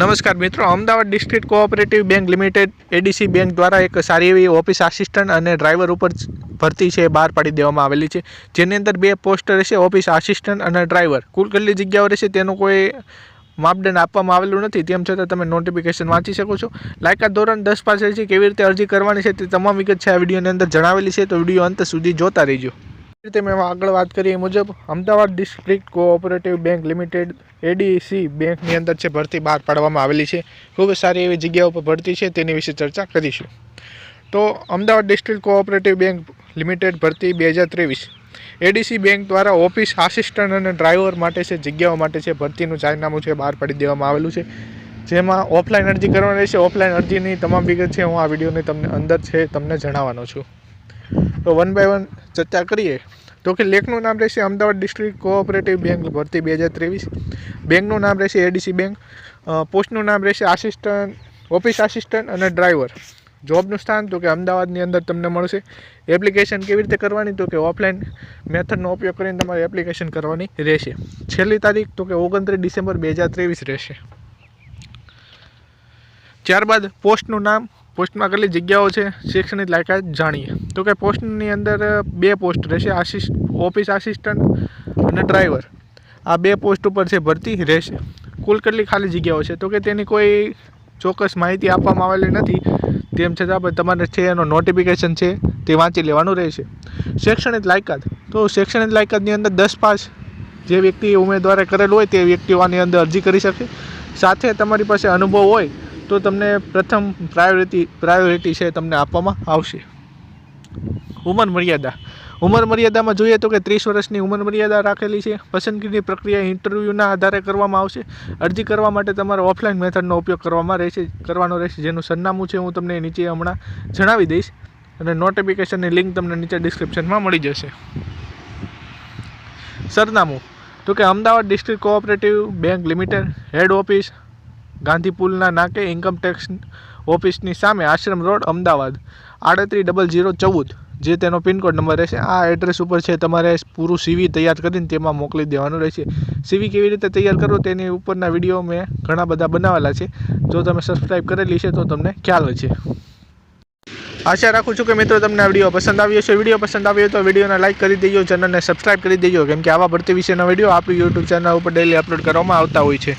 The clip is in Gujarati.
નમસ્કાર મિત્રો, Ahmedabad district cooperative bank limited ADC bank દ્વારા એક સારી એવી ઓફિસ આસિસ્ટન્ટ અને ડ્રાઈવર ઉપર ભરતી છે બહાર પાડી દેવામાં આવેલી છે. જેની અંદર બે પોસ્ટ રહેશે, ઓફિસ આસિસ્ટન્ટ અને ડ્રાઈવર. કુલ કેટલી જગ્યાઓ રહેશે તેનું કોઈ માપદંડ આપવામાં આવેલું નથી. તેમ છતાં તમે નોટિફિકેશન વાંચી શકો છો. લાયકાત ધોરણ દસ પાસે છે. કેવી રીતે અરજી કરવાની છે તે તમામ વિગત છે આ વિડીયોની અંદર જણાવેલી છે. તો વીડિયો અંત સુધી જોતા રહીજો. રીતે મેં આગળ વાત કરી એ મુજબ Ahmedabad district cooperative bank limited, ADC બેંકની અંદર છે ભરતી બહાર પાડવામાં આવેલી છે, ખૂબ સારી એવી જગ્યાઓ પર ભરતી છે, તેની વિશે ચર્ચા કરીશું. તો Ahmedabad district cooperative bank limited ભરતી બે હજાર ત્રેવીસ. એડીસી બેંક દ્વારા ઓફિસ આસિસ્ટન્ટ અને ડ્રાઈવર માટે છે, જગ્યાઓ માટે છે, ભરતીનું જાહેરનામું છે, બહાર પાડી દેવામાં આવેલું છે. જેમાં ઓફલાઈન અરજી કરવાની રહેશે. ઓફલાઈન અરજીની તમામ વિગત છે, હું આ વિડીયોની તમને અંદર છે, તમને જણાવવાનો છું. તો વન બાય વન ચર્ચા કરીએ. તો કે લેખનું નામ રહેશે અમદાવાદ ડિસ્ટ્રિક્ટ કોઓપરેટિવ બેંક ભરતી બે હજાર ત્રેવીસ. બેંકનું નામ રહેશે એડીસી બેંક. પોસ્ટનું નામ રહેશે આસિસ્ટન્ટ, ઓફિસ આસિસ્ટન્ટ અને ડ્રાઈવર. જોબનું સ્થાન તો કે અમદાવાદની અંદર તમને મળશે. એપ્લિકેશન કેવી રીતે કરવાની? તો કે ઓફલાઈન મેથડનો ઉપયોગ કરીને તમારે એપ્લિકેશન કરવાની રહેશે. છેલ્લી તારીખ તો કે ઓગણત્રીસ ડિસેમ્બર બે હજાર ત્રેવીસ રહેશે. ત્યારબાદ પોસ્ટનું નામ પોસ્ટમાં કેટલી જગ્યાઓ છે, શૈક્ષણિક લાયકાત જાણીએ. તો કે પોસ્ટની અંદર બે પોસ્ટ રહેશે આસિસ્ટ ઓફિસ આસિસ્ટન્ટ અને ડ્રાઈવર. આ બે પોસ્ટ ઉપર છે ભરતી રહેશે. કુલ કેટલી ખાલી જગ્યાઓ છે? તો કે તેની કોઈ ચોક્કસ માહિતી આપવામાં આવેલી નથી. તેમ છતાં તમારે છે, એનો નોટિફિકેશન છે, તે વાંચી લેવાનું રહેશે. શૈક્ષણિક લાયકાત. તો શૈક્ષણિક લાયકાતની અંદર દસ પાસ જે વ્યક્તિ ઉમેદવારે કરેલું હોય, તે વ્યક્તિઓ આની અંદર અરજી કરી શકે. સાથે તમારી પાસે અનુભવ હોય તો તમને પ્રથમ પ્રાયોરિટી પ્રાયોરિટી છે તમને આપવામાં આવશે. ઉંમર મર્યાદા. ઉંમર મર્યાદામાં જોઈએ તો કે ત્રીસ વર્ષની ઉંમર મર્યાદા રાખેલી છે. પસંદગીની પ્રક્રિયા ઇન્ટરવ્યૂના આધારે કરવામાં આવશે. અરજી કરવા માટે તમારે ઓફલાઈન મેથડનો ઉપયોગ કરવામાં રહેશે, કરવાનો રહેશે. જેનું સરનામું છે હું તમને નીચે હમણાં જણાવી દઈશ. અને નોટિફિકેશનની લિંક તમને નીચે ડિસ્ક્રિપ્શનમાં મળી જશે. સરનામું. તો કે Ahmedabad district cooperative bank limited head office Gandhi પુલના નાકે ઇન્કમટેક્સ ઓફિસની સામે આશ્રમ રોડ, અમદાવાદ. આડત્રીસ ડબલ જીરો ચૌદ, જે તેનો પિનકોડ નંબર રહેશે. આ એડ્રેસ ઉપર છે તમારે પૂરું સીવી તૈયાર કરીને તેમાં મોકલી દેવાનું રહેશે. સીવી કેવી રીતે તૈયાર કરો તેની ઉપરના વીડિયો મેં ઘણા બધા બનાવેલા છે. જો તમે સબસ્ક્રાઈબ કરેલી છે તો તમને ખ્યાલ છે આશા રાખું છું કે મિત્રો તમને આ વીડિયો પસંદ આવ્યો છે વીડિયો પસંદ આવ્યો તો વિડીયોને લાઇક કરી દેજો, ચેનલને સબસ્ક્રાઈબ કરી દેજો. કેમ કે આવા ભરતી વિશેના વીડિયો આપણી યુટ્યુબ ચેનલ ઉપર ડેલી અપલોડ કરવામાં આવતા હોય છે.